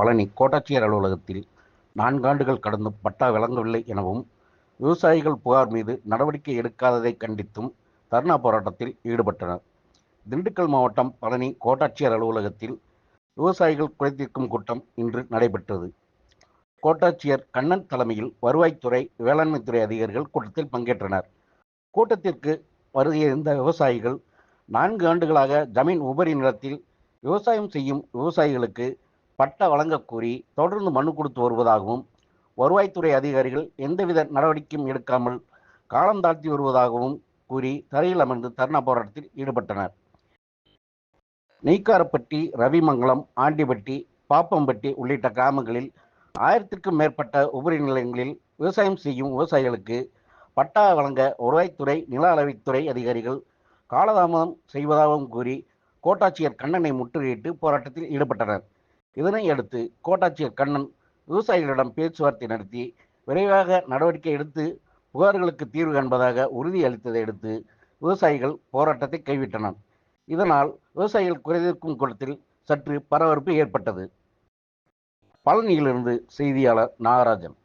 பழனி கோட்டாட்சியர் அலுவலகத்தில் நான்காண்டுகள் கடந்தும் பட்டா வழங்கவில்லை எனவும் விவசாயிகள் புகார் மீது நடவடிக்கை எடுக்காததை கண்டித்தும் தர்ணா போராட்டத்தில் ஈடுபட்டனர். திண்டுக்கல் மாவட்டம் பழனி கோட்டாட்சியர் அலுவலகத்தில் விவசாயிகள் குறைத்திருக்கும் கூட்டம் இன்று நடைபெற்றது. கோட்டாட்சியர் கண்ணன் தலைமையில் வருவாய்த்துறை வேளாண்மைத்துறை அதிகாரிகள் கூட்டத்தில் பங்கேற்றனர். கூட்டத்திற்கு வருகையிருந்த விவசாயிகள் நான்கு ஆண்டுகளாக ஜமீன் உபரி நிலத்தில் விவசாயம் செய்யும் விவசாயிகளுக்கு பட்டா வழங்கக் கோரி தொடர்ந்து மனு கொடுத்து வருவதாகவும் வருவாய்த்துறை அதிகாரிகள் எந்தவித நடவடிக்கையும் எடுக்காமல் காலம் தாழ்த்தி வருவதாகவும் கூறி தரையில் அமர்ந்து தர்ணா போராட்டத்தில் ஈடுபட்டனர். நெய்க்காரப்பட்டி ரவிமங்கலம் ஆண்டிப்பட்டி பாப்பம்பட்டி உள்ளிட்ட கிராமங்களில் ஆயிரத்திற்கும் மேற்பட்ட உபரி நிலையங்களில் விவசாயம் செய்யும் விவசாயிகளுக்கு பட்டா வழங்க வருவாய்த்துறை நில அளவைத்துறை அதிகாரிகள் காலதாமதம் செய்வதாகவும் கூறி கோட்டாட்சியர் கண்ணனை முற்றுகையிட்டு போராட்டத்தில் ஈடுபட்டனர். இதனை அடுத்து கோட்டாட்சியர் கண்ணன் விவசாயிகளிடம் பேச்சுவார்த்தை நடத்தி விரைவாக நடவடிக்கை எடுத்து புகார்களுக்கு தீர்வு காண்பதாக உறுதி அளித்ததை அடுத்து விவசாயிகள் போராட்டத்தை கைவிட்டனர். இதனால் விவசாயிகள் குறைதீர்க்கும் கூட்டத்தில் சற்று பரபரப்பு ஏற்பட்டது. பழனியிலிருந்து செய்தியாளர் நாகராஜன்.